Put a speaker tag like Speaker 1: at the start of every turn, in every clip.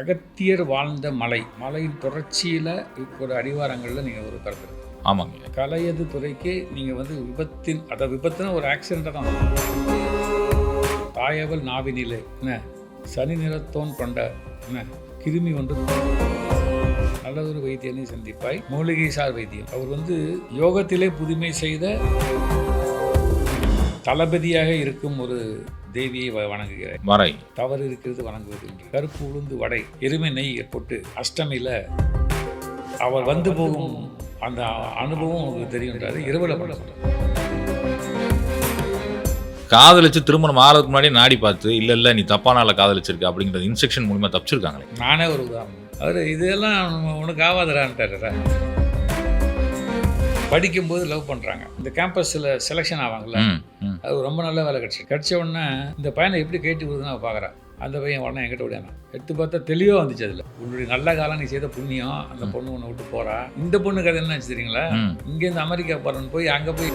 Speaker 1: அகத்தியர் வாழ்ந்த மலை. மலையின் தொடர்ச்சியில் ஒரு அடிவாரங்களில் நீங்கள் ஒரு பிறந்திருக்கு
Speaker 2: ஆமாங்க.
Speaker 1: கலையது துறைக்கு நீங்கள் வந்து விபத்தின் அதாவது விபத்துனா ஒரு ஆக்சிடெண்ட்டாக தான். தாயவல் நாவினிலே என்ன? சனி நிறத்தோன் கொண்ட என்ன? கிருமி ஒன்று நல்லதொரு வைத்தியனை சந்திப்பாய். மூலிகை சார் வைத்தியம். அவர் வந்து யோகத்திலே புதுமை செய்த தளபதியாக இருக்கும் ஒரு தேவியை வ- வணங்குகிறார்
Speaker 2: மறை
Speaker 1: தவறு இருக்கிறது வணங்குவது என்று கருப்பு உளுந்து வடை எருமை நெய் போட்டு அஷ்டமியில் அவர் வந்து போகும் அந்த அனுபவம் உங்களுக்கு தெரியுன்றாரு இரவில் பண்ண.
Speaker 2: காதலிச்சு திருமணம் ஆகிறதுக்கு முன்னாடி நாடி பார்த்து இல்ல இல்ல நீ தப்பான ஆளை காதலிச்சிருக்க அப்படிங்கிற இன்ஸ்ட்ரக்ஷன் மூலியமா தப்பிச்சிருக்காங்களே.
Speaker 1: நானே ஒரு உதாரணம். அவர் இதெல்லாம் உனக்கு ஆகாதரான்ட்டாரு படிக்கும்போது லவ் பண்ணுறாங்க இந்த கேம்பஸில் செலெக்ஷன் ஆவாங்கல்ல. அது ரொம்ப நல்ல வேலை கிடச்சி கிடச்ச உடனே இந்த பையனை எப்படி கேட்டு விடுதுன்னு அவள் பார்க்குறான் அந்த பையன் உடனே என்கிட்ட விடாம எடுத்து பார்த்தா தெளிவாக வந்துச்சு அதில். உன்னுடைய நல்ல காலம் நீ செய்த புண்ணியம் அந்த பொண்ணு உன்னை விட்டு போறா. இந்த பொண்ணு கதை என்ன தெரியுங்களா. இங்கேருந்து அமெரிக்கா போகிறேன்னு போய் அங்கே போய்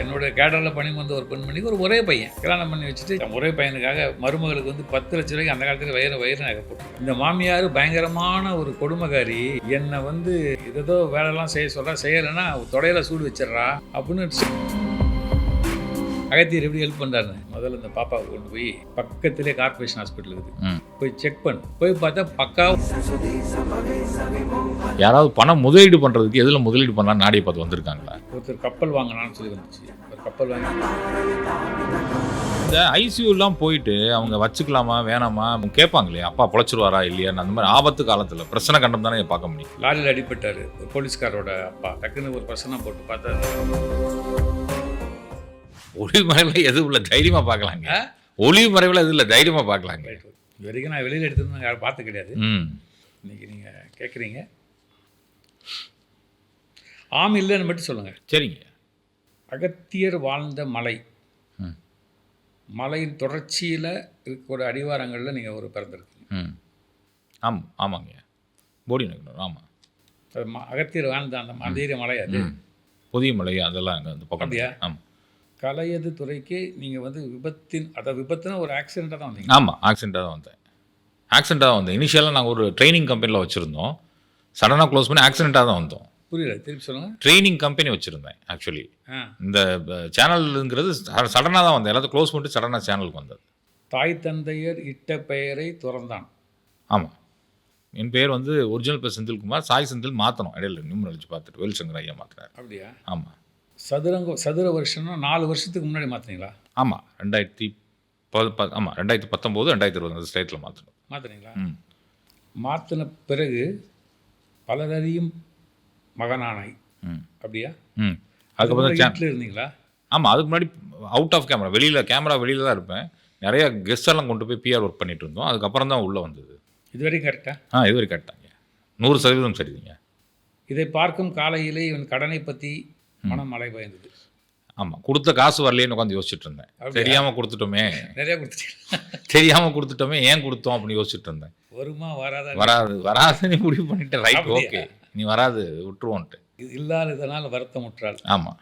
Speaker 1: என்னோட கேடரில் பணி வந்த ஒரு பெண்மணிக்கு ஒரு ஒரே பையன். கல்யாணம் பண்ணி வச்சுட்டு ஒரே பையனுக்காக மருமகளுக்கு வந்து பத்து லட்ச ரூபாய்க்கு அந்த காலத்தில் வயிறு வயிறு நகை போட்டு இந்த மாமியார் பயங்கரமான ஒரு கொடுமைக்காரி. என்னை வந்து ஏதோ வேலைலாம் செய்ய சொல்கிறா செய்யலைன்னா தொடையில சூடு வச்சிடுறா அப்படின்னு அகத்தியர் எப்படி ஹெல்ப் பண்ணுறாருன்னு முதல்ல இந்த பாப்பாவை கொண்டு போய் பக்கத்திலே கார்பரேஷன் ஹாஸ்பிட்டல் இருக்குது. போய் செக் பண்ணு. போய் பார்த்தா பக்கா
Speaker 2: யாராவது பணம் முதலீடு பண்றதுக்கு எதுல முதலீடு பண்ணலாம் நாடியை பார்த்து வந்திருக்காங்களா?
Speaker 1: ஒருத்தர் கப்பல் வாங்கினான்னு சொல்லி வந்துச்சு. ஒரு கப்பல் வாங்கி
Speaker 2: இந்த ஐசியூ எல்லாம் போயிட்டு அவங்க வச்சுக்கலாமா வேணாமா? அவங்க கேட்பாங்களே அப்பா பொழைச்சிருவாரா இல்லையான்னு அந்த மாதிரி ஆபத்து காலத்துல பிரச்சனை கண்டம் தானே பார்க்க முடியும்.
Speaker 1: லாரியில் அடிபட்டாரு. போலீஸ்காரோட அப்பா. டக்குன்னு ஒரு பிரச்சனை போட்டு பார்த்தா
Speaker 2: ஒளிவு மறைவுல எது உள்ள தைரியமா பார்க்கலாங்க.
Speaker 1: ஆ?
Speaker 2: ஒளிவு மறைவுல எது இல்ல தைரியமா பார்க்கலாங்க.
Speaker 1: இது வரைக்கும் நான் வெளியில் எடுத்துருந்து யாரும் பார்த்து கிடையாது.
Speaker 2: ம்.
Speaker 1: இன்னைக்கு நீங்கள் கேட்குறீங்க ஆம் இல்லைன்னு மட்டும் சொல்லுங்கள்
Speaker 2: சரிங்க.
Speaker 1: அகத்தியர் வாழ்ந்த மலை. மலையின் தொடர்ச்சியில் இருக்கிற அடிவாரங்களில் நீங்கள் ஒரு பிறந்திருக்கீங்க.
Speaker 2: ம். ஆம் ஆமாங்க. போடி நகர் ஆமாம்
Speaker 1: அது அகத்தியர் வாழ்ந்த அந்த மதீர மலை அது.
Speaker 2: புதிய மலை அதெல்லாம் அங்கே அந்த பக்கம்? ஆமாம்
Speaker 1: கலையது துறைக்கு நீங்கள் வந்து விபத்தின் அதாவது விபத்துனா ஒரு ஆக்சிடெண்ட்டாக தான் வந்தீங்க.
Speaker 2: ஆமாம் ஆக்சிடெண்ட்டாக தான் வந்தேன். ஆக்சிடெண்ட்டாக தான் வந்தேன். இனிஷியலாக நாங்கள் ஒரு ட்ரைனிங் கம்பெனியில் வச்சுருந்தோம். சடனாக க்ளோஸ் பண்ணி ஆக்சிடெண்ட்டாக தான் வந்தோம்.
Speaker 1: புரியல திருப்பி சொல்லுங்கள்
Speaker 2: ட்ரைனிங் கம்பெனி வச்சுருந்தேன் ஆக்சுவலி இந்த சேனலுங்கிறது சடனாக தான் வந்தேன். எல்லாத்தையும் க்ளோஸ் பண்ணிட்டு சடனாக சேனலுக்கு வந்தது.
Speaker 1: தாய் தந்தையர் இட்ட பெயரை துறந்தான்.
Speaker 2: ஆமாம் என் பேர் வந்து ஒரிஜினல் பேர் செந்தில்குமார் சாய் செந்தில் மாற்றணும் இடையில நிமிடம் அழிச்சு பார்த்துட்டு வேல்சங்கர் ஐயா மாற்றினார்
Speaker 1: அப்படியா?
Speaker 2: ஆமாம்
Speaker 1: சதுரங்க சதுர வருஷம்னா நாலு வருஷத்துக்கு முன்னாடி மாற்றினீங்களா
Speaker 2: ஆமாம் ரெண்டாயிரத்தி ப ப- ஆமாம் ரெண்டாயிரத்தி பத்தொம்போது ரெண்டாயிரத்தி இருபது அந்த ஸ்டேட்டில் மாற்றணும்
Speaker 1: மாற்றினீங்களா
Speaker 2: ம்.
Speaker 1: மாற்றின பிறகு பலரறியும் மகனானாய்.
Speaker 2: ம்.
Speaker 1: அப்படியா?
Speaker 2: ம். அதுக்கப்புறம் சேனல்
Speaker 1: இருந்தீங்களா?
Speaker 2: ஆமாம் அதுக்கு முன்னாடி அவுட் ஆஃப் கேமரா வெளியில் கேமரா வெளியில் தான் இருப்பேன். நிறைய கெஸ்ட் எல்லாம் கொண்டு போய் பிஆர் ஒர்க் பண்ணிட்டு இருந்தோம். அதுக்கப்புறம் தான் உள்ளே வந்தது.
Speaker 1: இது வரைக்கும் கரெக்டாக
Speaker 2: ஆ இது வரைக்கும் கரெக்டாங்க நூறு சதவீதம் சரிங்க.
Speaker 1: இதை பார்க்கும் காலையிலே இவன் கடனை பற்றி மனம் மலை பயந்தது.
Speaker 2: ஆமாம் கொடுத்த காசு வரலையேன்னு உட்காந்து யோசிச்சுட்டு இருந்தேன்? தெரியாமல் கொடுத்துட்டோமே.
Speaker 1: நிறையா கொடுத்துட்டீங்க
Speaker 2: தெரியாமல் கொடுத்துட்டோமே ஏன் கொடுத்தோம் அப்படின்னு யோசிச்சுட்டு இருந்தேன்
Speaker 1: வருமா வராதா?
Speaker 2: வராது வராதுன்னு முடிவு பண்ணிட்டேன். ரைட்? ஓகே. நீ வராது விட்டுருவோன்ட்டு.
Speaker 1: இது இல்லாததனால் வருத்தமுற்றாள்
Speaker 2: ஆமாம்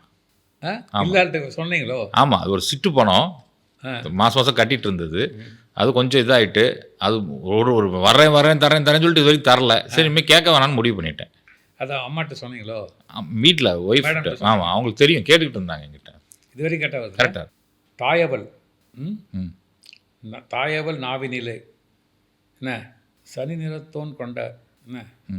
Speaker 1: ஆ? இல்லாத சொன்னீங்களோ?
Speaker 2: ஆமாம் அது ஒரு சிட்டு பணம். மாதம் மாதம் கட்டிட்டு இருந்தது அது கொஞ்சம் இதாகிட்டு அது ஒரு ஒரு வரேன் வரேன் தரேன் தரேன்னு சொல்லிட்டு இது வரைக்கும் தரல. சரி இனிமேல் கேட்க வேணாம்னு முடிவு பண்ணிட்டேன்.
Speaker 1: அதான் அம்மாட்ட சொன்னீங்களோ?
Speaker 2: வீட்டில் ஒய்ஃப் ஆமாம் அவங்களுக்கு தெரியும் கேட்டுக்கிட்டு இருந்தாங்க என்கிட்ட.
Speaker 1: இது வரைக்கும் வருது
Speaker 2: கரெக்டாக
Speaker 1: தாயவல் ம்?
Speaker 2: ம்.
Speaker 1: ந- தாயவல் நாவினிலே என்ன? சனி நிறத்தோன் கொண்ட என்ன?
Speaker 2: ம்.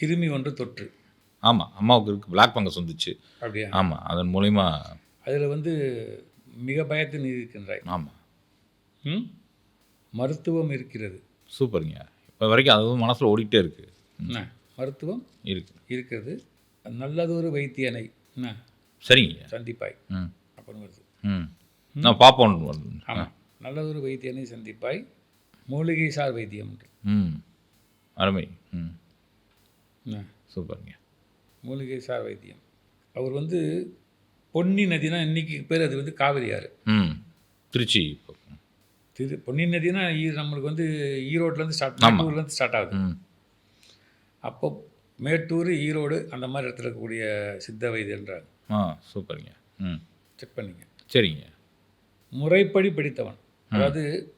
Speaker 1: கிருமி ஒன்று தொற்று.
Speaker 2: ஆமாம் அம்மாவுக்கு இருக்கு பிளாக் பங்கஸ் வந்துச்சு.
Speaker 1: அப்படியா?
Speaker 2: ஆமாம் அதன் மூலிமா
Speaker 1: அதில் வந்து மிக பயத்தில் இருக்கின்றாய்.
Speaker 2: ஆமாம்
Speaker 1: ம்? மருத்துவம் இருக்கிறது.
Speaker 2: சூப்பருங்க. இப்போ வரைக்கும் அதுவும் மனசில் ஓடிக்கிட்டே இருக்கு.
Speaker 1: என்ன? மருத்துவம்
Speaker 2: இருக்கு.
Speaker 1: இருக்கிறது. நல்லதொரு வைத்தியனை. என்ன?
Speaker 2: சரிங்க
Speaker 1: சந்திப்பாய். அப்படின்னு வருது.
Speaker 2: நான் பார்ப்போம்
Speaker 1: ஆமாம் நல்லதொரு வைத்தியனை சந்திப்பாய். மூலிகை சார் வைத்தியம்.
Speaker 2: ம். அருமை. ம். சூப்பருங்க.
Speaker 1: மூலிகை சார் வைத்தியம். அவர் வந்து பொன்னி நதினா இன்னைக்கு பேர் அது வந்து காவிரி ஆறு.
Speaker 2: ம். திருச்சி
Speaker 1: திரு பொன்னி நதினா நம்மளுக்கு வந்து ஈரோட்லேருந்து ஸ்டார்ட்
Speaker 2: ஆமா.
Speaker 1: மேட்டூர்லேருந்து ஸ்டார்ட் ஆகுது. அப்போ மேட்டூர் ஈரோடு அந்த மாதிரி இடத்துல இருக்கக்கூடிய சித்த வைத்தியன்றாங்க.
Speaker 2: ஆ சூப்பருங்க. ம்.
Speaker 1: செக் பண்ணிங்க.
Speaker 2: சரிங்க.
Speaker 1: முறைப்படி படித்தவன். அதாவது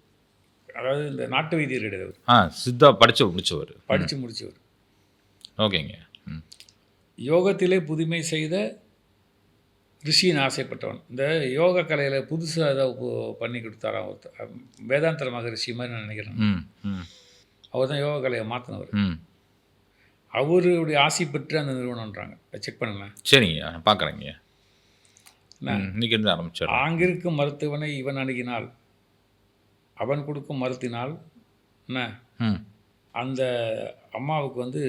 Speaker 1: அதாவது இந்த நாட்டு வைத்தியர் கிடையாது
Speaker 2: ஆ சித்தா படிச்சு முடிச்சவர்.
Speaker 1: படித்து முடிச்சவர்.
Speaker 2: ஓகேங்க. ம்.
Speaker 1: யோகத்திலே புதுமை செய்த ரிஷியின் ஆசைப்பட்டவன். இந்த யோக கலையில் புதுசாக ஏதோ பு- பண்ணி கொடுத்தாராம் ஒருத்தர். வேதாந்தர மகரிஷி மாதிரி நான் நினைக்கிறேன்.
Speaker 2: ம் ம்.
Speaker 1: அவர் தான் யோக கலையை மாற்றினவர்
Speaker 2: ம்.
Speaker 1: அவருடைய ஆசை பெற்று அந்த நிறுவனம்ன்றாங்க. செக் பண்ணுங்களேன்
Speaker 2: சரிங்க பார்க்குறேங்க. இன்னைக்கு இருந்து ஆரம்பிச்சிடலாம்.
Speaker 1: ஆங்கிருக்கும் மருத்துவனை இவன் அணுகினால் அவன் கொடுக்கும் மருத்தினால் என்ன?
Speaker 2: ம்.
Speaker 1: அந்த அம்மாவுக்கு வந்து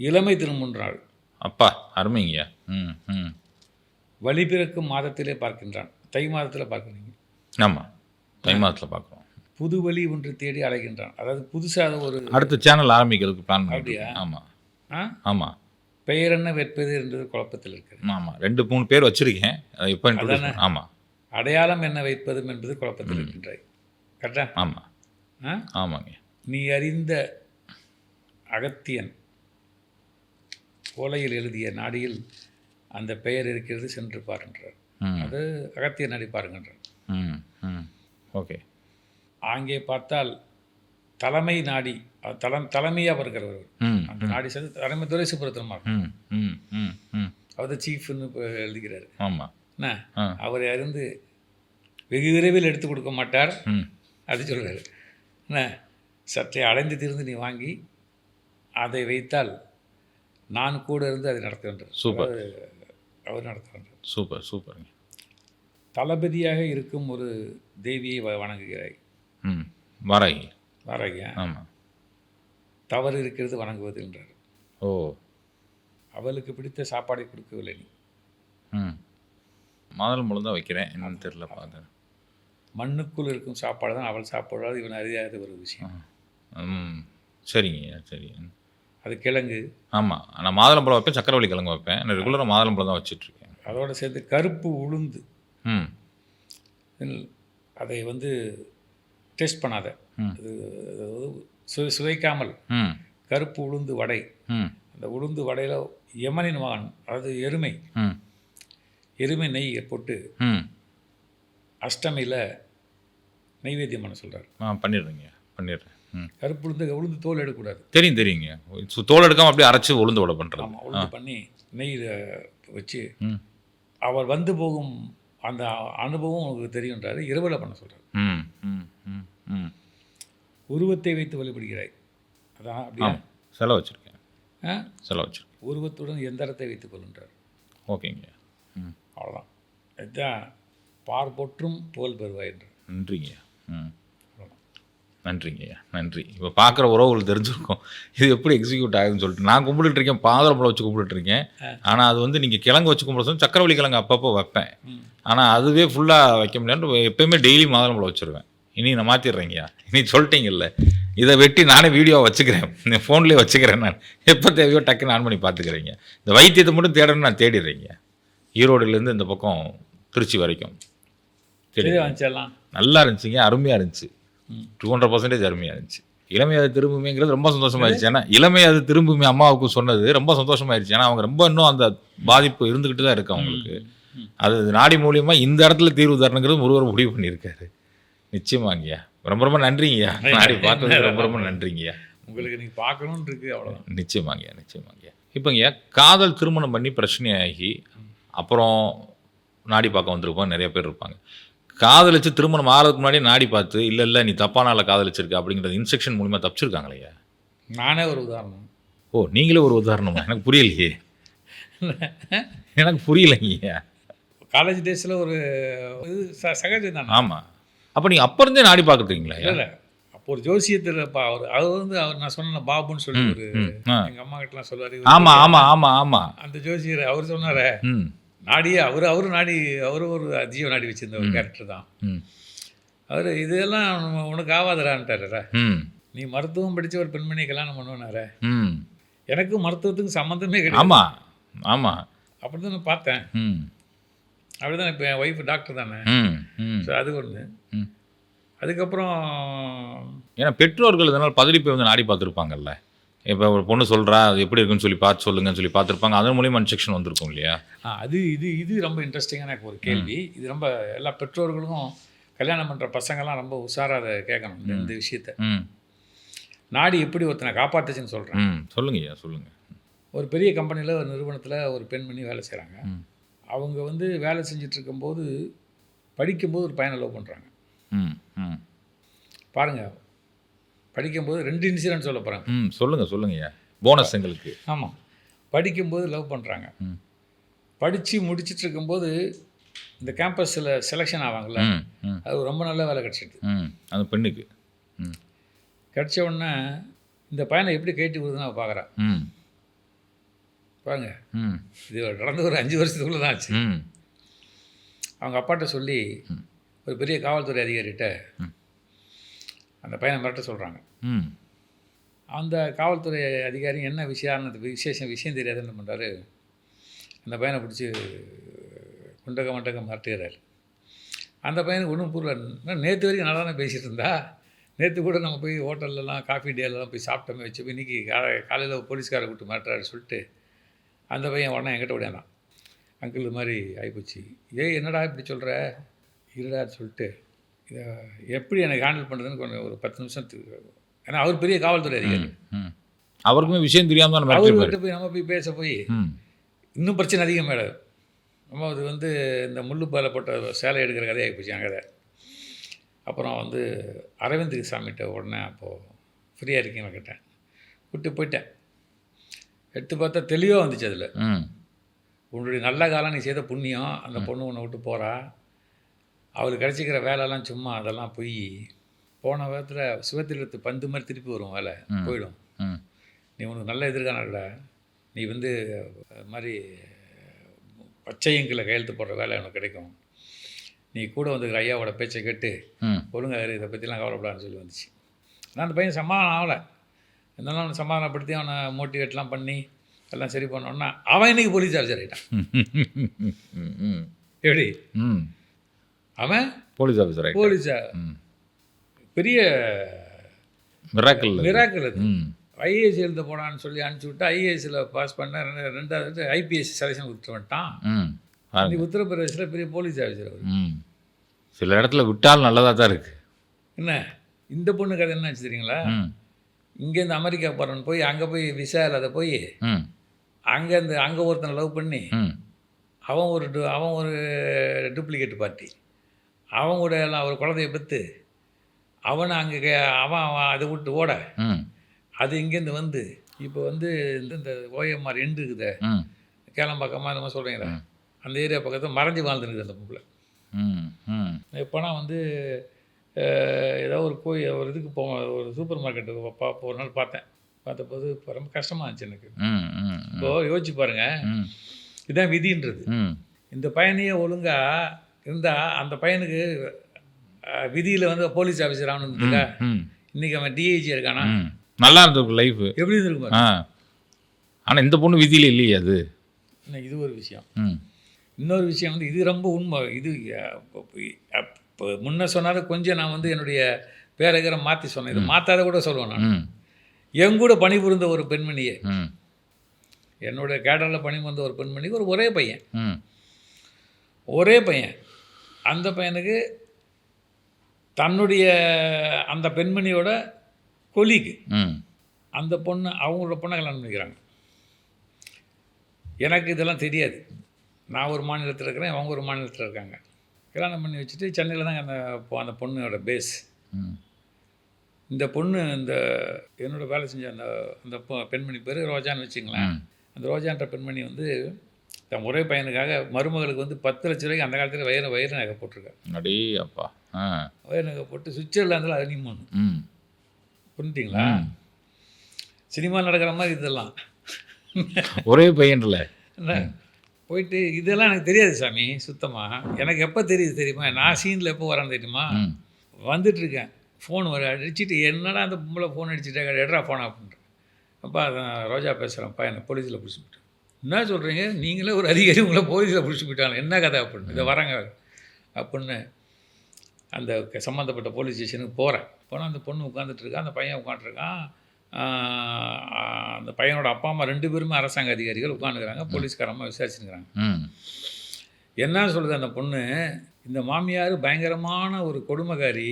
Speaker 1: இளமை திரும்புன்றாள்.
Speaker 2: அப்பா அருமைங்க. ம் ம்.
Speaker 1: வழி பிறக்கும் மாதத்திலே பார்க்கின்றான். தை மாதத்தில் பார்க்குறீங்க.
Speaker 2: ஆமாம் தை மாதத்தில் பார்க்குறோம்.
Speaker 1: புது வழி ஒன்று தேடி அலைகின்றான். அதாவது புதுசாக ஒரு
Speaker 2: அடுத்த சேனல் ஆரம்பிக்கிறதுக்கு பிளான்
Speaker 1: அப்படியா?
Speaker 2: ஆமாம்
Speaker 1: ஆ?
Speaker 2: ஆமாம்
Speaker 1: பெயர் என்ன வெற்பது என்றது குழப்பத்தில் இருக்குது.
Speaker 2: ஆமாம் ரெண்டு மூணு பேர் வச்சுருக்கேன். இப்போ? ஆமாம்
Speaker 1: அடையாளம் என்ன வைப்பதும் என்பது குழப்பத்தில் இருக்கின்றாய் கரெக்டா?
Speaker 2: ஆமாம்
Speaker 1: ஆ?
Speaker 2: ஆமாங்க.
Speaker 1: நீ அறிந்த அகத்தியன் ஓலையில் எழுதிய நாடியில் அந்த பெயர் இருக்கிறது சென்று பாருன்றார் அது அகத்திய நாடி பாருங்கன்றார்
Speaker 2: ம். ம். ஓகே.
Speaker 1: அங்கே பார்த்தால் தலைமை நாடி தலம் தலைமையாக வருகிறவர்
Speaker 2: ம்
Speaker 1: அந்த நாடி சேர்ந்து தலைமை துறை சுப்பிரத்தனமாக
Speaker 2: ம் ம் ம் ம்.
Speaker 1: அவர் தான் சீஃப்னு எழுதுகிறாரு.
Speaker 2: ஆமாம்
Speaker 1: என்ன? அவரை அறிந்து வெகு விரைவில் எடுத்து கொடுக்க மாட்டார் அது சொல்கிறாரு என்ன? சற்றே அலைந்து திருந்து நீ வாங்கி அதை வைத்தால் நான் கூட இருந்து அதை நடத்துகின்றார்
Speaker 2: சூப்பர்.
Speaker 1: அவர் நடத்துகின்றார்
Speaker 2: சூப்பர் சூப்பருங்க.
Speaker 1: தளபதியாக இருக்கும் ஒரு தேவியை வணங்குகிறாய்.
Speaker 2: ம் வாராகி
Speaker 1: வாராகியா
Speaker 2: ஆமாம்
Speaker 1: தவறு இருக்கிறது வணங்குவது என்றார்.
Speaker 2: ஓ.
Speaker 1: அவளுக்கு பிடித்த சாப்பாடை கொடுக்கவில்லை நீ.
Speaker 2: ம். மாதுளம் பழம் தான் வைக்கிறேன் என்னன்னு தெரில பார்த்தேன்
Speaker 1: மண்ணுக்குள் இருக்கும் சாப்பாடு தான் அவள் சாப்பிடாது இவன் அறியாத ஒரு விஷயம்.
Speaker 2: ம் சரிங்க சரி.
Speaker 1: அது கிழங்கு.
Speaker 2: ஆமாம் நான் மாதுளம்பழம் வைப்பேன் சக்கரவள்ளி கிழங்கு வைப்பேன். நான் ரெகுலராக மாதுளம்பழம் தான் வச்சிட்ருக்கேன்.
Speaker 1: அதோடு சேர்த்து கருப்பு உளுந்து.
Speaker 2: ம்.
Speaker 1: அதை வந்து டேஸ்ட் பண்ணாத. அது அதாவது சு சுவைக்காமல். கருப்பு உளுந்து வடை. அந்த உளுந்து வடையில் யமனின் மகன் அதாவது எருமை. எருமை நெய் போட்டு அஷ்டமியில் நெய்வேத்தியம் பண்ண சொல்கிறார்
Speaker 2: ஆ பண்ணிடுறேங்க பண்ணிடுறேன்.
Speaker 1: கருப்பு உளுந்து உளுந்து தோல் எடுக்கக்கூடாது.
Speaker 2: தெரியும் தெரியுங்க. தோல் எடுக்காமல் அப்படியே அரைச்சி உளுந்து வடை பண்ணுறது
Speaker 1: ஆமாம் உளுந்து பண்ணி நெய்யில் வச்சு அவர் வந்து போகும் அந்த அனுபவம் உங்களுக்கு தெரியுன்றாரு இரவில் பண்ண சொல்கிறார் உருவத்தை வைத்து வழிபடுகிறாய். அதான் அப்படியா?
Speaker 2: செலவு வச்சுருக்கேன்.
Speaker 1: ஆ?
Speaker 2: செலவு வச்சுருக்கேன்.
Speaker 1: உருவத்துடன் எந்திரத்தை வைத்துக் கொள்கின்றார்?
Speaker 2: ஓகேங்க ம்.
Speaker 1: அவ்வளோதான் இதுதான் பார்பொற்றும் புகழ் பெறுவாய் என்று.
Speaker 2: நன்றிங்க ம். நன்றிங்கய்யா. நன்றி. இப்போ பார்க்குற உறவுகள் தெரிஞ்சிருக்கும். இது எப்படி எக்ஸிக்யூட் ஆகுதுன்னு சொல்லிட்டு. நான் கும்பிட்டுட்டு இருக்கேன் பாதளம்பழம் வச்சு கும்பிட்டுட்டு இருக்கேன். ஆனால் அது வந்து நீங்கள் கிழங்கு வச்சு கும்பிட சொல்லி சக்கரவள்ளி கிழங்கு அப்பப்போ வைப்பேன். ஆனால் அதுவே ஃபுல்லாக வைக்க முடியாது எப்பயுமே டெய்லி மாதுளம்பழம் வச்சுருவேன். இனி நான் மாற்றிடுறேங்கய்யா இனி சொல்லிட்டீங்கல்ல. இதை வெட்டி நானே வீடியோ வச்சுக்கிறேன். ஃபோன்லேயே வச்சுக்கிறேன் நான். எப்போ தேவையோ டக்குன்னு ஆன் பண்ணி பார்த்துக்கிறீங்க. இந்த வைத்தியத்தை மட்டும் தேடணும்னு நான் தேடிடுறேங்க ஈரோடுலேருந்து இந்த பக்கம் திருச்சி வரைக்கும் தேடி
Speaker 1: சரி வந்துச்செல்லாம்
Speaker 2: நல்லா இருந்துச்சுங்க அருமையாக இருந்துச்சு. டூ ஹண்ட்ரட் பர்சன்டேஜ் அருமையாக இருந்துச்சு. இளமை அது திரும்புமேங்கிறது ரொம்ப சந்தோஷமாயிருச்சு ஏன்னா இளமை அது திரும்புமே அம்மாவுக்கு சொன்னது ரொம்ப சந்தோஷமாயிருச்சு ஏன்னா அவங்க ரொம்ப இன்னும் அந்த பாதிப்பு இருந்துக்கிட்டு தான் இருக்கு அவங்களுக்கு. அது நாடி மூலியமாக இந்த இடத்துல தீர்வு தரணுங்கிறது ஒருவர் முடிவு பண்ணியிருக்காரு. நிச்சயமாங்கய்யா. ரொம்ப ரொம்ப நன்றிங்கய்யா. நாடி பார்த்ததுக்கு ரொம்ப ரொம்ப நன்றிங்கய்யா.
Speaker 1: உங்களுக்கு நீங்கள் பார்க்கணுன்னு இருக்கு அவ்வளோதான்
Speaker 2: நிச்சயமாங்கய்யா நிச்சயமாங்கய்யா. இப்போங்கய்யா காதல் திருமணம் பண்ணி பிரச்சனையாகி அப்புறம் நாடி பார்க்க வந்திருப்போம் நிறைய பேர் இருப்பாங்க. காதலிச்சு திருமணம் ஆகிறதுக்கு முன்னாடி நாடி பார்த்து இல்லை இல்லை நீ தப்பான ஆளை காதலிச்சிருக்க அப்படிங்கிறது இன்ஸ்ட்ரக்ஷன் மூலிமா தப்பிச்சிருக்காங்களையா?
Speaker 1: நானே ஒரு உதாரணம்.
Speaker 2: ஓ நீங்களே ஒரு உதாரணமா? எனக்கு புரியலையே. எனக்கு புரியலைங்கய்யா.
Speaker 1: காலேஜ் டேஸில் ஒரு இது சகஜம் தானே
Speaker 2: ஆமாம் அப்போ நீங்கள் அப்போ இருந்தே நாடி பார்க்குறீங்களா
Speaker 1: இல்லை இல்லை. அப்போ ஒரு ஜோசியத்தில் பா அவர் அவர் வந்து அவர் நான் சொன்ன பாபுன்னு சொல்லி ஒரு எங்கள் அம்மா கிட்டலாம் சொல்லுவார்
Speaker 2: ஆமாம் ஆமாம் ஆமாம் ஆமாம்
Speaker 1: அந்த ஜோசியர் அவர் சொன்னாரே நாடியே அவர் அவரு நாடி அவரும் ஒரு ஜீவ நாடி வச்சிருந்த ஒரு கேரக்டர் தான். அவர் இதெல்லாம் உனக்கு- ஆகாதரான்ட்டாரா நீ மருத்துவம் படிச்ச ஒரு பெண்மணியை கல்யாணம் பண்ணுவேனாரே.
Speaker 2: ம்.
Speaker 1: எனக்கு மருத்துவத்துக்கு சம்மந்தமே கிடையாது.
Speaker 2: ஆமாம் ஆமாம்
Speaker 1: அப்படி தான் நான் பார்த்தேன்.
Speaker 2: ம்.
Speaker 1: அப்படி தான் இப்போ என் ஒய்ஃப் டாக்டர் தானே. ஸோ அது ஒன்று அதுக்கப்புறம்
Speaker 2: ஏன்னா பெற்றோர்கள் இதனால் பதறி போய் வந்து நாடி பார்த்துருப்பாங்கல்ல. இப்போ ஒரு பொண்ணு சொல்கிறா அது எப்படி இருக்குன்னு சொல்லி பார்த்து சொல்லுங்கன்னு சொல்லி பார்த்துருப்பாங்க. அதன் மூலியமாக இன்ஸ்ட்ரக்ஷன் வந்திருக்கும் இல்லையா?
Speaker 1: அது இது இது ரொம்ப இன்ட்ரெஸ்டிங்கான எனக்கு ஒரு கேள்வி. இது ரொம்ப எல்லா பெற்றோர்களுக்கும் கல்யாணம் பண்ணுற பசங்கள்லாம் ரொம்ப உஷாராக அதை கேட்கணும் இந்த- விஷயத்த.
Speaker 2: ம்.
Speaker 1: நாடு எப்படி ஒருத்தனை காப்பாத்துச்சுன்னு சொல்கிறேன்
Speaker 2: ம் சொல்லுங்க ஐயா சொல்லுங்க.
Speaker 1: ஒரு பெரிய கம்பெனியில் ஒரு நிறுவனத்தில் ஒரு பெண்மணி வேலை செய்கிறாங்க அவங்க வந்து வேலை செஞ்சுட்டு இருக்கும்போது படிக்கும்போது ஒரு பையனை லவ் பண்ணுறாங்க
Speaker 2: ம் ம்.
Speaker 1: பாருங்கள் படிக்கும்போது ரெண்டு இன்சிடென்ட் சொல்ல போகிறாங்க
Speaker 2: ம் சொல்லுங்க சொல்லுங்க ஐயா. போனஸ் எங்களுக்கு.
Speaker 1: ஆமாம் படிக்கும்போது லவ் பண்ணுறாங்க
Speaker 2: ம்.
Speaker 1: படித்து முடிச்சிட்டு இருக்கும்போது இந்த கேம்பஸில் செலெக்ஷன் ஆவாங்கள்ல அது ரொம்ப நல்ல வேலை கிடச்சிடுது
Speaker 2: ம் அந்த பெண்ணுக்கு. ம்.
Speaker 1: கிடச்ச உடனே இந்த பையனை எப்படி கேட்டு விடுதுன்னு அவள் பார்க்குறா
Speaker 2: ம்.
Speaker 1: பாருங்க
Speaker 2: ம்.
Speaker 1: இது நடந்து ஒரு அஞ்சு வருஷத்துக்குள்ளே தான் ஆச்சு. அவங்க அப்பாட்ட சொல்லி ஒரு பெரிய காவல்துறை அதிகாரிகிட்ட. அந்த பையனை மிரட்ட சொல்கிறாங்க
Speaker 2: ம்.
Speaker 1: அந்த காவல்துறை அதிகாரி என்ன விஷயம் விசேஷம் விஷயம் தெரியாது என்ன பண்ணுறாரு அந்த பையனை பிடிச்சி குண்டக மண்டக மிரட்டுகிறார். அந்த பையனுக்கு ஒன்றும் புரியல. நேற்று வரைக்கும் நல்லா தானே பேசிகிட்டு இருந்தா? நேற்று கூட நம்ம போய் ஹோட்டல்லலாம் காஃபி டேலலாம் போய் சாப்பிட்டோமே வச்சு போய் இன்றைக்கி காலையில் போலீஸ்காரை கூப்பிட்டு மிரட்டுறாரு சொல்லிட்டு அந்த பையன் உடனே என்கிட்ட விடையாந்தான் அங்கிள் இது மாதிரி ஆகிப்போச்சு ஏய் என்னடா இப்படி சொல்கிற இருடா சொல்லிட்டு இதை எப்படி எனக்கு ஹேண்டில் பண்ணுறதுன்னு கொஞ்சம் ஒரு பத்து நிமிஷத்துக்கு ஏன்னா அவர் பெரிய காவல்துறை அதிகாரி.
Speaker 2: அவருக்குமே விஷயம் தெரியாம தான் மிரட்டிருப்பாரு.
Speaker 1: அவர்கிட்ட போய் நம்ம போய் பேச போய் இன்னும் பிரச்சனை அதிகம் மேடம் நம்ம அது வந்து இந்த முள்ளு பாலை போட்ட சேலை எடுக்கிற கதையாகி போச்சு என் கதை. அப்புறம் வந்து அரவிந்த் சாமிகிட்ட உடனே அப்போது ஃப்ரீயாக இருக்கீங்களா கேட்டேன் விட்டு போயிட்டேன். எடுத்து பார்த்தா தெளிவாக வந்துச்சு அதில். உன்னுடைய நல்ல காலம் நீ செய்த புண்ணியம் அந்த பொண்ணு உன்னை விட்டு போகிறா அவளுக்கு கிடச்சிக்கிற வேலைலாம் சும்மா அதெல்லாம் போய் போன விதத்தில் சிவத்திரத்து பந்து மாதிரி திருப்பி வரும் வேலை போயிடும். நீ உனக்கு நல்ல எதிர்காலம் இல்ல நீ வந்து அது மாதிரி பச்சையங்கில் கையெழுத்து போடுற வேலை உனக்கு கிடைக்கும். நீ கூட வந்துக்கிற ஐயாவோட பேச்சை கேட்டு
Speaker 2: ம்.
Speaker 1: ஒழுங்கா இரு, இதை பற்றிலாம் கவலைப்படான்னு சொல்லி வந்துச்சு. ஆனால் அந்த பையன் சமாதானம் ஆகலை. இருந்தாலும் அவனை சமாதானப்படுத்தி அவனை மோட்டிவேட்லாம் பண்ணி எல்லாம் சரி பண்ணோன்னா அவன் இன்னைக்கு போலீஸ் ஆஃபீஸர் ஆகிட்டான் எப்படி?
Speaker 2: ம்.
Speaker 1: அவன்
Speaker 2: போலீஸ் ஆஃபீஸர்
Speaker 1: போலீஸா
Speaker 2: ம்.
Speaker 1: பெரிய
Speaker 2: மிராக்கல்
Speaker 1: மிராக்கிள் அது. ஐஏஎஸ் எழுத போடான்னு சொல்லி அனுப்பிச்சி விட்டு ஐஏஎஸ்சில் பாஸ் பண்ண ரெண்டு- ரெண்டாவது ஐபிஎஸ் செலெக்ஷன் கொடுத்து வந்துட்டான். உத்தரப்பிரதேசில் பெரிய போலீஸ் ஆஃபீஸர் அவர்.
Speaker 2: ம். சில இடத்துல விட்டால் நல்லதாக தான் இருக்கு.
Speaker 1: என்ன? இந்த பொண்ணு கதை என்ன ஆச்சு தெரியுங்களா? இங்கேருந்து அமெரிக்கா போகிறவன் போய் அங்கே போய் விசா இல்லாத போய் அங்கேருந்து அங்கே ஒருத்தனை லவ் பண்ணி அவன் ஒரு du- அவன் ஒரு டூப்ளிகேட் பார்ட்டி அவன் கூட எல்லாம் ஒரு குழந்தைய பெற்று அவனை அங்கே அவன் அவன் அதை விட்டு ஓட. அது இங்கேருந்து வந்து இப்போ வந்து இந்த இந்த ஓஎம்ஆர் எண்டு இருக்குதே. கேளம்பாக்கமாக இந்த மாதிரி சொல்கிறீங்களா அந்த ஏரியா பக்கத்தில் மறைஞ்சு வாழ்ந்துருக்குது அந்த பொம்பளை. எப்போனா வந்து ஏதோ ஒரு கோயில் ஒரு இதுக்கு போவோம். ஒரு சூப்பர் மார்க்கெட்டுக்கு பா ஒரு நாள் பார்த்தேன். பார்த்தபோது இப்போ ரொம்ப கஷ்டமாக இருந்துச்சு எனக்கு.
Speaker 2: ம் ம்
Speaker 1: இப்போ யோசிச்சு பாருங்க.
Speaker 2: ம்.
Speaker 1: இதான் விதின்றது. இந்த பையனையே ஒழுங்கா இருந்தால் அந்த பையனுக்கு விதியில் வந்து போலீஸ் ஆஃபீஸர் ஆகணுன்றதுக்கா
Speaker 2: ம்
Speaker 1: இன்னைக்கு அவன் டிஐஜி இருக்கானா?
Speaker 2: நல்லா இருந்திருக்கு லைஃப்
Speaker 1: எப்படி இருந்திருக்கு
Speaker 2: ஆனால் இந்த பொண்ணு விதியில் இல்லையே அது.
Speaker 1: இது ஒரு விஷயம். இன்னொரு விஷயம் வந்து இது ரொம்ப உண்மை. இது இப்போ முன்ன சொன்னாலும் கொஞ்சம் நான் வந்து என்னுடைய பேரகரை மாற்றி சொன்னேன். இதை மாற்றாத கூட சொல்லுவேன் நான்.
Speaker 2: ம்.
Speaker 1: என் கூட பணிபுரிந்த ஒரு பெண்மணியே. என்னோட கேடரில் பணிபுரிந்த ஒரு பெண்மணிக்கு ஒரு ஒரே பையன். ஒரே பையன். அந்த பையனுக்கு தன்னுடைய அந்த பெண்மணியோட கொலிக்கு அந்த பொண்ணு அவங்களோட பொண்ணை கல்யாணம் பண்ணிக்கிறாங்க. எனக்கு இதெல்லாம் தெரியாது. நான் ஒரு மாநிலத்தில் இருக்கிறேன் அவங்க ஒரு மாநிலத்தில் இருக்காங்க. கல்யாணம் பண்ணி வச்சுட்டு சென்னையில் தான் அந்த அந்த பொண்ணோட பேஸ் இந்த பொண்ணு இந்த என்னோட வேலை செஞ்ச அந்த அந்த பெண்மணி பேர் ரோஜான்னு வச்சுங்களேன். அந்த ரோஜான்ற பெண்மணி வந்து தன் ஒரே பையனுக்காக மருமகளுக்கு வந்து பத்து லட்ச ரூபாய்க்கு அந்த காலத்தில் வயிறு வயிறு நகை போட்டிருக்கா.
Speaker 2: அடே அப்பா.
Speaker 1: வயிறு நகை போட்டு சுவிட்சர்லாந்தில் அனிமோன்
Speaker 2: ம்.
Speaker 1: புரிஞ்சுங்களா சினிமா நடக்கிற மாதிரி இதெல்லாம்.
Speaker 2: ஒரே பையன்ல.
Speaker 1: என்ன? போயிட்டு இதெல்லாம் எனக்கு தெரியாது சாமி சுத்தமாக எனக்கு எப்போ தெரியுது தெரியுமா? நான் சீனில் எப்போ வரேன்னு தெரியுமா?
Speaker 2: ம்.
Speaker 1: வந்துட்டு இருக்கேன் ஃபோன் வர அடிச்சுட்டு என்னடா அந்த பொம்பளை ஃபோன் அடிச்சுட்டே எடுறா ஃபோன் அப்படின்ற அப்பா அதான் ரோஜா பேசுகிறேன்ப்பா என்னை போலீஸில் பிடிச்சி போட்டு என்ன சொல்கிறீங்க நீங்களே ஒரு அதிகாரி உங்களை போலீஸில் பிடிச்சி போயிட்டாங்க என்ன கதை அப்படின்னு. இதை வராங்க அப்படின்னு அந்த சம்மந்தப்பட்ட போலீஸ் ஸ்டேஷனுக்கு போகிறேன் போனால் அந்த பொண்ணு உட்காந்துட்டு இருக்கா அந்த பையன் உட்காந்துருக்கான் அந்த பையனோட அப்பா அம்மா ரெண்டு பேருமே அரசாங்க அதிகாரிகள் உட்காந்துக்கிறாங்க போலீஸ்காரம்மா விசாரிச்சுருக்கிறாங்க என்ன சொல்லுது அந்த பொண்ணு? இந்த மாமியார் பயங்கரமான ஒரு கொடுமைக்காரி.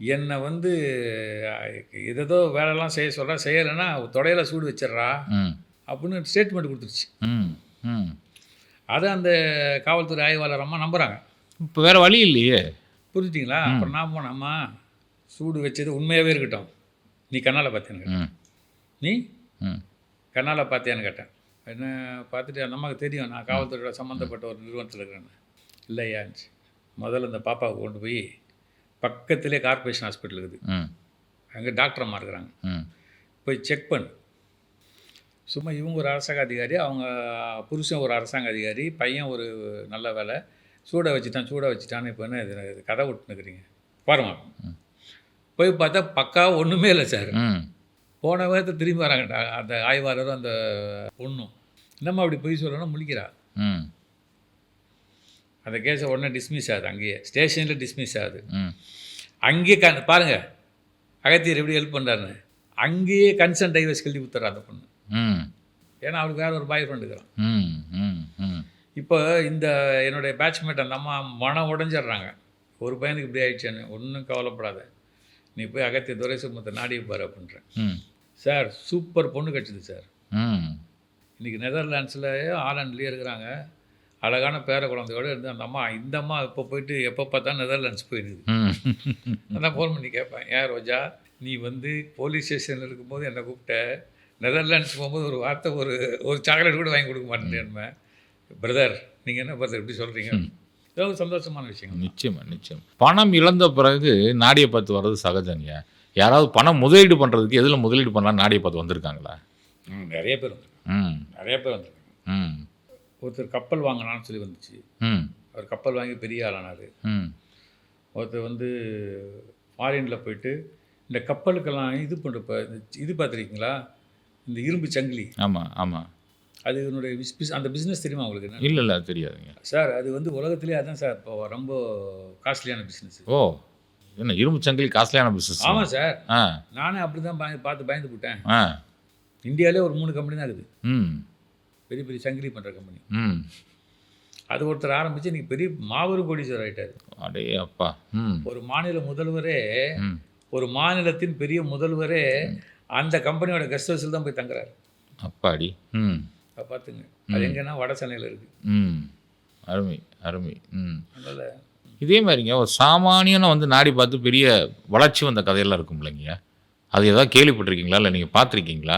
Speaker 1: என்னை வந்து ஏதோ வேலைலாம் செய்ய சொல்கிறா செய்யலைன்னா தொடையில் சூடு வச்சிடுறா அப்படின்னு ஸ்டேட்மெண்ட் கொடுத்துருச்சு. அதை அந்த காவல்துறை ஆய்வாளர் அம்மா நம்புகிறாங்க
Speaker 2: இப்போ வேற வழி இல்லையே.
Speaker 1: புரிஞ்சுட்டிங்களா? அப்புறம் நான் போனேம்மா சூடு வச்சது உண்மையாகவே இருக்கட்டும். நீ கண்ணால் பார்த்தேன்னு கேட்டேன். நீ? கண்ணால் பார்த்தியான்னு கேட்டேன். என்ன பார்த்துட்டு அந்த அம்மாவுக்கு தெரியும் நான் காவல்துறையோட சம்மந்தப்பட்ட ஒரு நிறுவனத்தில் இருக்கிறேன்னு. இல்லையாச்சு முதல்ல இந்த பாப்பாவை கொண்டு போய் பக்கத்திலே கார்ப்பரேஷன் ஹாஸ்பிட்டல் இருக்குது. அங்கே டாக்டர் அம்மா இருக்கிறாங்க.
Speaker 2: ம்.
Speaker 1: போய் செக் பண்ணு. சும்மா இவங்க ஒரு அரசாங்க அதிகாரி அவங்க புருஷன் ஒரு அரசாங்க அதிகாரி பையன் ஒரு நல்ல வேலை. சூட வச்சுட்டான் சூட வச்சுட்டான்னு இப்போ என்ன இது இது கதை விட்டுனுக்குறீங்க பாருங்க போய் பார்த்தா பக்கா ஒன்றுமே இல்லை சார். போன வாரத்தை திரும்பி வராங்க அந்த ஆய்வாளரும் அந்த பொண்ணும் என்னம்மா அப்படி பொய் சொல்லணும் முழிக்கிறா.
Speaker 2: ம்.
Speaker 1: அந்த கேஸை உடனே டிஸ்மிஸ் ஆகுது அங்கேயே. ஸ்டேஷனில் டிஸ்மிஸ் ஆகுது. அங்கேயே கண் பாருங்க அகத்தியர் எப்படி ஹெல்ப் பண்ணுறாருன்னு அங்கேயே கன்சன்ட் டைவர்ஸ் கல்வி கொடுத்துறா அந்த பொண்ணு.
Speaker 2: ம்.
Speaker 1: ஏன்னா அவளுக்கு வேற ஒரு பாய் ஃப்ரெண்டு இருக்கிறான் இப்போ இந்த என்னுடைய பேட்ச்மேட் அந்த அம்மா மனம் உடஞ்சிடுறாங்க. ஒரு பையனுக்கு இப்படி ஆயிடுச்சேன்னு ஒன்றும் கவலைப்படாத. நீ போய் அகத்திய துரைசுமத்தை நாடி பாரு அப்படின்றேன் சார் சூப்பர் பொண்ணு கிடச்சிது சார். இன்றைக்கி நெதர்லாண்ட்ஸில் ஆலண்ட்லேயே இருக்கிறாங்க. அழகான பேர குழந்தையோடு இருந்து அந்த அம்மா இந்த அம்மா இப்போ போயிட்டு எப்போ பார்த்தா நெதர்லாண்ட்ஸ் போயிடுது. நான் ஃபோன் பண்ணி கேட்பேன். ஏன் ரோஜா நீ வந்து போலீஸ் ஸ்டேஷனில் இருக்கும்போது என்னை கூப்பிட்ட. நெதர்லாண்ட்ஸ் போகும்போது ஒரு வார்த்தை ஒரு ஒரு சாக்லேட் கூட வாங்கி கொடுக்க மாட்டேன்னு பிரதர் நீங்கள் என்ன பிரதர் இப்படி சொல்கிறீங்க இது ஒரு சந்தோஷமான விஷயம்
Speaker 2: நிச்சயமா நிச்சயம். பணம் இழந்த பிறகு நாடியை பார்த்து வர்றது சகஜங்க யாராவது பணம் முதலீடு பண்ணுறதுக்கு எதில் முதலீடு பண்ணலாம் நாடியை பார்த்து வந்திருக்காங்களா?
Speaker 1: ம், நிறைய பேர்
Speaker 2: ம்.
Speaker 1: நிறைய பேர் வந்திருக்காங்க.
Speaker 2: ம்.
Speaker 1: ஒருத்தர் கப்பல் வாங்கினான்னு சொல்லி வந்துச்சு.
Speaker 2: ம்.
Speaker 1: அவர் கப்பல் வாங்கி பெரிய ஆளானார்.
Speaker 2: ம்.
Speaker 1: ஒருத்தர் வந்து ஃபாரினில் போயிட்டு இந்த கப்பலுக்கெல்லாம் இது பண்ணுறப்ப இது பார்த்துருக்கீங்களா? இந்த இரும்பு சங்கிலி.
Speaker 2: ஆமாம் ஆமாம்
Speaker 1: அது என்னுடைய அந்த பிஸ்னஸ் தெரியுமா உங்களுக்கு
Speaker 2: இல்லை இல்லை தெரியாதுங்க.
Speaker 1: சார் அது வந்து உலகத்திலே அதான் சார் இப்போ ரொம்ப காஸ்ட்லியான பிஸ்னஸ்
Speaker 2: ஓ என்ன இரும்பு சங்கிலி காஸ்ட்லியான பிஸ்னஸ்
Speaker 1: ஆமாம் சார்
Speaker 2: ஆ.
Speaker 1: நானே அப்படி தான் பார்த்து பயந்து போட்டேன்
Speaker 2: ஆ.
Speaker 1: இந்தியாவிலே ஒரு மூணு கம்பெனி தான் இருக்குது.
Speaker 2: ம்.
Speaker 1: பெரிய பெரிய சங்கிலி பண்ணுற கம்பெனி
Speaker 2: ம்.
Speaker 1: அது ஒருத்தர் ஆரம்பித்து இன்றைக்கி பெரிய மாபெரும் கோடீஸ்வரர் ஆயிட்டார்.
Speaker 2: அடே அப்பா. ம்.
Speaker 1: ஒரு மாநில முதல்வரே ஒரு மாநிலத்தின் பெரிய முதல்வரே அந்த கம்பெனியோட கெஸ்ட் ஹவுஸில் தான் போய் தங்குறாரு.
Speaker 2: அப்பாடி. ம்.
Speaker 1: பார்த்துங்க அது எங்கன்னா வட சென்னையில் இருக்குது
Speaker 2: ம். அருமை அருமை. ம்.
Speaker 1: அதனால்
Speaker 2: இதே மாதிரிங்க ஒரு சாமானியனை வந்து நாடி பார்த்து பெரிய வளர்ச்சி வந்த கதையெல்லாம் இருக்கும் இல்லைங்க. அது ஏதாவது கேள்விப்பட்டிருக்கீங்களா? இல்லை நீங்கள் பார்த்துருக்கீங்களா?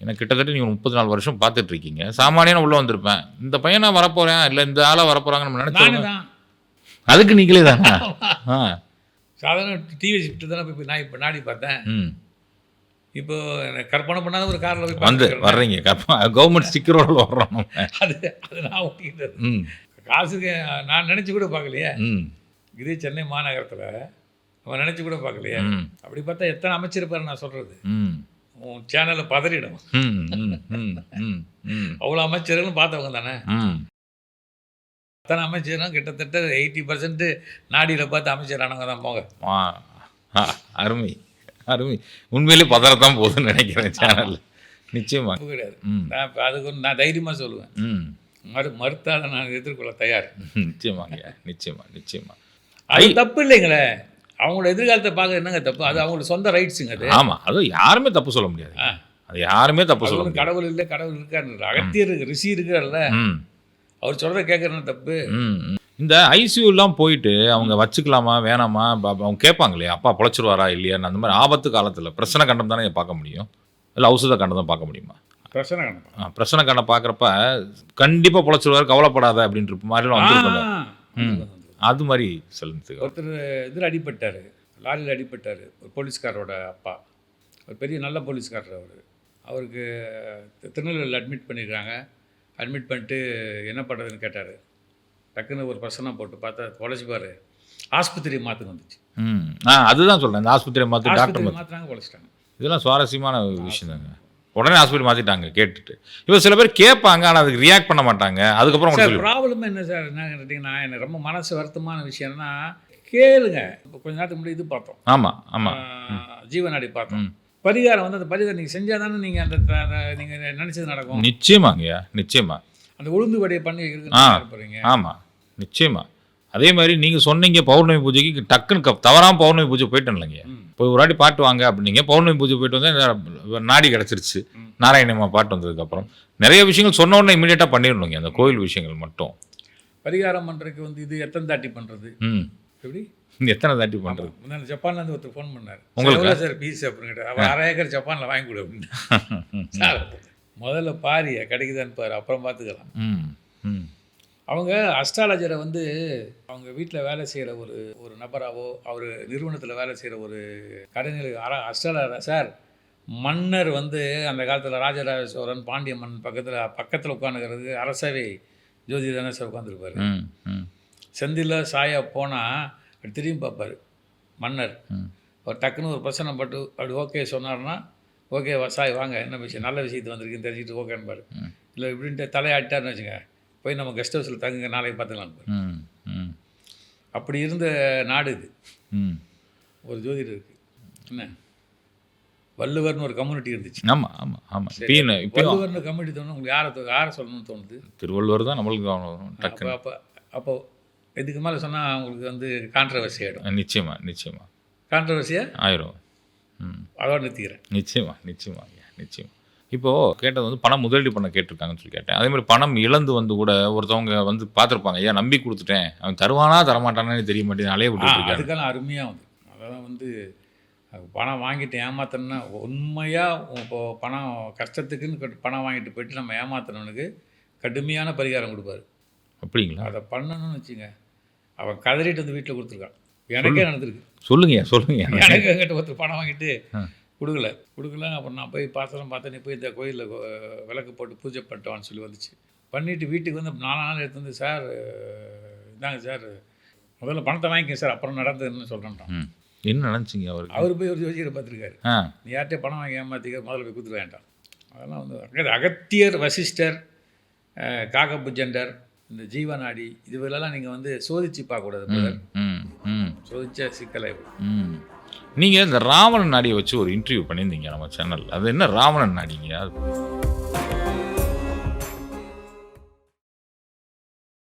Speaker 2: ஏன்னா கிட்டத்தட்ட நீங்கள் முப்பத்தி நாலு வருஷம் பார்த்துட்டு இருக்கீங்க சாமானியனை உள்ளே வந்திருப்பேன். இந்த பையனை வரப்போகிறேன் இல்லை இந்த ஆளாக வரப்போகிறாங்க நம்ம
Speaker 1: நானே
Speaker 2: நினச்சோம் அதுக்கு நீங்களே தானா? ஆ.
Speaker 1: சாதாரண டிவி ஷிஃப்ட்டு தானே போய் நான் இப்போ நாடி பார்த்தேன்.
Speaker 2: ம்.
Speaker 1: இப்போ கற்பனை பண்ணாத ஒரு காரில் போய்
Speaker 2: வந்து. வர்றீங்க. கற்ப கவர்மெண்ட் ஸ்டிக்கரோட வர்றோம் நம்ம.
Speaker 1: அது அது நான் ஓட்டிக்கிட்டது
Speaker 2: ம்.
Speaker 1: காசுக்கு நான் நினச்சி கூட பார்க்கலையே.
Speaker 2: ம்.
Speaker 1: இதே சென்னை மாநகரத்தில் அவன் நினச்சி கூட பார்க்கலையே. அப்படி பார்த்தா எத்தனை அமைச்சர் பேர் நான் சொல்கிறது உன் சேனலில் பதறிடும். அவ்வளோ அமைச்சர்களும் பார்த்தவங்க தானே?
Speaker 2: ம்.
Speaker 1: அத்தனை அமைச்சரும் கிட்டத்தட்ட எயிட்டி பர்சன்ட் நாடியில் பார்த்து அமைச்சரானவங்க தான் போங்க.
Speaker 2: அருமை. அருமை. உண்மையிலே பதறத்தான் போகுதுன்னு நினைக்கிறேன் சேனலில் நிச்சயமா.
Speaker 1: தப்பு கிடையாது. நான் அதுக்கு நான் தைரியமாக சொல்லுவேன். மறு மறுத்தாத நான் எதிர்கொள்ள தயார்.
Speaker 2: நிச்சயமாங்க. நிச்சயமா நிச்சயமா.
Speaker 1: அது தப்பு இல்லைங்களே. அவங்களோட எதிர்காலத்தை பார்க்க என்னங்க தப்பு? அது அவங்களோட சொந்த ரைட்ஸுங்க அது.
Speaker 2: ஆமா. அது யாருமே தப்பு சொல்ல முடியாது. அது யாருமே தப்பு சொல்ல
Speaker 1: கடவுள் இல்லை கடவுள் இருக்காரு அகத்தியர் ரிஷி இருக்கார்ல அவர் சொல்கிறத கேட்குறது தப்பு.
Speaker 2: இந்த ஐசியூலாம் போயிட்டு அவங்க வச்சுக்கலாமா வேணாமா? அவங்க கேட்பாங்க இல்லையா அப்பா பொழைச்சிருவாரா இல்லையான்னு அந்த மாதிரி ஆபத்து காலத்தில் பிரச்சனை கண்டம் தானே பார்க்க முடியும்? இல்லை ஔஷத கண்டம் தான் பார்க்க முடியுமா?
Speaker 1: பிரச்சனை
Speaker 2: ஆ, பிரச்சனை கண்டம் பார்க்குறப்ப கண்டிப்பாக பொழைச்சிருவார் கவலைப்படாத அப்படின்ற மாதிரிலாம் ம். அது மாதிரி சொல்லுங்க
Speaker 1: ஒருத்தர் இதில் அடிபட்டார் லாரியில் அடிபட்டார் ஒரு போலீஸ்காரரோட அப்பா. ஒரு பெரிய நல்ல போலீஸ்காரர் அவர். அவருக்கு திருநெல்வேலியில் அட்மிட் பண்ணியிருக்காங்க அட்மிட் பண்ணிட்டு என்ன பண்ணுறதுன்னு கேட்டார். டக்குன்னு ஒரு பிரச்சனை போட்டு பார்த்தா தொலைச்சிப்பார் ஆஸ்பத்திரி மாற்றுக்கு வந்துச்சு.
Speaker 2: ம். ஆ அதுதான் சொல்கிறேன் இந்த ஆஸ்பத்திரியை மாற்றி டாக்டர் மாற்றி
Speaker 1: மாற்றினாங்க பொழைச்சிட்டாங்க
Speaker 2: இதெல்லாம் சுவாரஸ்யமான விஷயம் தாங்க. உடனே ஹாஸ்பிட்டல் மாற்றிட்டாங்க கேட்டுட்டு. இப்போ சில பேர் கேட்பாங்க ஆனால் அதுக்கு ரியாக்ட் பண்ண மாட்டாங்க. அதுக்கப்புறம்
Speaker 1: சார் ப்ராப்ளம் என்ன சார்? என்ன கேட்டிங்கன்னா எனக்கு ரொம்ப மனசு வருத்தமான விஷயம்னா கேளுங்க. இப்போ கொஞ்ச நேரத்துக்கு முன்னாடி இது பார்த்தோம்.
Speaker 2: ஆமாம் ஆமாம்
Speaker 1: ஜீவநாடி பார்த்தோம். பரிகாரம் வந்து அந்த பரிகாரம் நீங்கள் செஞ்சால் தானே நீங்கள் அந்த நீங்கள் நினச்சது நடக்கும்.
Speaker 2: நிச்சயமாங்கய்யா நிச்சயமா.
Speaker 1: அந்த உளுந்து வடையை பண்ணி. நல்லா போகிறீங்க
Speaker 2: ஆமாம் நிச்சயமா. அதே மாதிரி நீங்கள் சொன்னீங்க பௌர்ணமி பூஜைக்கு டக்குன்னு க தவறாம பௌர்ணமி பூஜை போயிட்டேன் இல்லைங்க. போய் ஒரு வாட்டி பாட்டு வாங்க அப்படின்னீங்க பௌர்ணமி பூஜை போயிட்டு வந்து நாடி கிடச்சிருச்சு. நாராயணம்மா பாட்டு வந்ததுக்கப்புறம். நிறைய விஷயங்கள் சொன்ன உடனே இமீடியட்டாக பண்ணிடணுங்க அந்த கோயில் விஷயங்கள் மட்டும்.
Speaker 1: பரிகாரம் பண்ணுறதுக்கு வந்து இது எத்தனை தாட்டி பண்ணுறது
Speaker 2: ம்.
Speaker 1: எப்படி?
Speaker 2: எத்தனை தாட்டி பண்ணுறது
Speaker 1: முன்னாடி ஜப்பான்லேருந்து ஒருத்தர் ஃபோன் பண்ணார்.
Speaker 2: உங்களுக்கு?
Speaker 1: சார் பீஸ் அப்படின்னு அவர் அரை ஏக்கர் ஜப்பானில் வாங்கி கொடு அப்படின்னு. முதல்ல பாரியா கிடைக்குதான்னு பாரு அப்புறம் பார்த்துக்கலாம்
Speaker 2: ம்.
Speaker 1: அவங்க அஸ்ட்ராலஜரை வந்து அவங்க வீட்டில் வேலை செய்கிற ஒரு ஒரு நபராவோ அவர் நிறுவனத்தில் வேலை செய்கிற ஒரு கடைநிலை அஸ்ட்ராலஜர் சார் மன்னர் வந்து அந்த காலத்தில் ராஜராஜ சோழன் பாண்டிய மன்னன் பக்கத்தில் பக்கத்தில் உட்காந்துக்கிறது அரசவை ஜோதிடர் தானே சார் உட்காந்துருப்பாரு செந்தில் சாயா போனால் அப்படி திரும்பி பார்ப்பார் மன்னர். அவர் டக்குன்னு ஒரு பிரச்சனை பட்டு அப்படி ஓகே சொன்னார்னா ஓகே சாய் வாங்க என்ன விஷயம் நல்ல விஷயத்து வந்திருக்குன்னு தெரிஞ்சுட்டு ஓகேன்னு
Speaker 2: ம்.
Speaker 1: இல்லை இப்படின்ட்டு தலையாட்டார்னு வச்சுங்க போய் நம்ம கெஸ்ட் ஹவுஸில் தங்குங்க நாளைக்கு பார்த்துக்கலாம்
Speaker 2: ம் ம்.
Speaker 1: அப்படி இருந்த நாடு இது.
Speaker 2: ம்.
Speaker 1: ஒரு ஜோதிடர் இருக்குது என்ன? வள்ளுவர்னு ஒரு கம்யூனிட்டி இருந்துச்சு.
Speaker 2: ஆமாம் ஆமாம் ஆமாம்
Speaker 1: வள்ளுவர்னு கம்யூனிட்டி தோணும் உங்களுக்கு யாரை யாரை சொல்லணும்னு தோணுது?
Speaker 2: திருவள்ளுவர் தான் நம்மளுக்கு
Speaker 1: அப்போ அப்போ இதுக்கு மேலே சொன்னால் உங்களுக்கு வந்து கான்ட்ரவர்சி ஆகிடும்
Speaker 2: நிச்சயமா நிச்சயமா.
Speaker 1: கான்ட்ரவர்சியாக
Speaker 2: ஆயிரும். ம்.
Speaker 1: அதோட நிறுத்திக்கிறேன்.
Speaker 2: நிச்சயமா நிச்சயமா ஐயா நிச்சயம் இப்போ கேட்டது வந்து பணம் முதலீடு பண்ண கேட்டிருக்காங்கன்னு சொல்லி கேட்டேன். அதே மாதிரி பணம் இழந்து வந்து கூட ஒருத்தவங்க வந்து பார்த்துருப்பாங்க ஐயா நம்பி கொடுத்துட்டேன். அவன் தருவானா தரமாட்டானே தெரிய மாட்டேங்குது. அலைய இருக்காரு.
Speaker 1: அதுக்கெல்லாம் அருமையாக வந்து. அதெல்லாம் வந்து பணம் வாங்கிட்டு ஏமாத்தணும்னா உண்மையாக இப்போ பணம் கஷ்டத்துக்குன்னு பணம் வாங்கிட்டு போயிட்டு நம்ம ஏமாத்தினவனுக்கு கடுமையான பரிகாரம் கொடுப்பாரு.
Speaker 2: அப்படிங்களா?
Speaker 1: அதை பண்ணணும்னு வச்சுங்க. அவன் கதறிட்டு வந்து வீட்டில் கொடுத்துருக்கான். எனக்கே நடந்திருக்கு.
Speaker 2: சொல்லுங்க சொல்லுங்க.
Speaker 1: எனக்கு எங்கிட்ட ஒருத்தர் பணம் வாங்கிட்டு. கொடுக்கல. கொடுக்கல அப்புறம் நான் போய் பாத்திரம் பார்த்தேன் நீ போய் இந்த கோயிலில் விளக்கு போட்டு பூஜை பண்ணிட்டோன்னு சொல்லி வந்துச்சு. பண்ணிவிட்டு வீட்டுக்கு வந்து நாலு நாள் எடுத்து வந்து சார் அஹ், இந்தாங்க சார் முதல்ல பணத்தை வாங்கிக்க சார் அப்புறம் நடந்ததுன்னு சொல்கிறேன்ட்டான்
Speaker 2: ம். என்ன நினச்சிங்க அவருக்கு?
Speaker 1: அவர் போய் ஒரு ஜோசியரை பார்த்துருக்காரு. நீ யார்கிட்டயே பணம் வாங்கி ஏமாத்திக்க முதல்ல போய் கொடுத்துட்டு வேண்டாம் அதெல்லாம் வந்து அகத்தியர் வசிஷ்டர் காகபுஜண்டர் இந்த ஜீவநாடி இதுவெல்லாம் நீங்கள் வந்து சோதிச்சு பார்க்கக்கூடாது சோதிச்ச சிக்கலை.
Speaker 2: நீங்கள் இந்த ராவணன் நாடியை வச்சு ஒரு இன்டர்வியூ பண்ணியிருந்தீங்க நம்ம சேனல் அது என்ன ராவணன் நாடிங்க? அது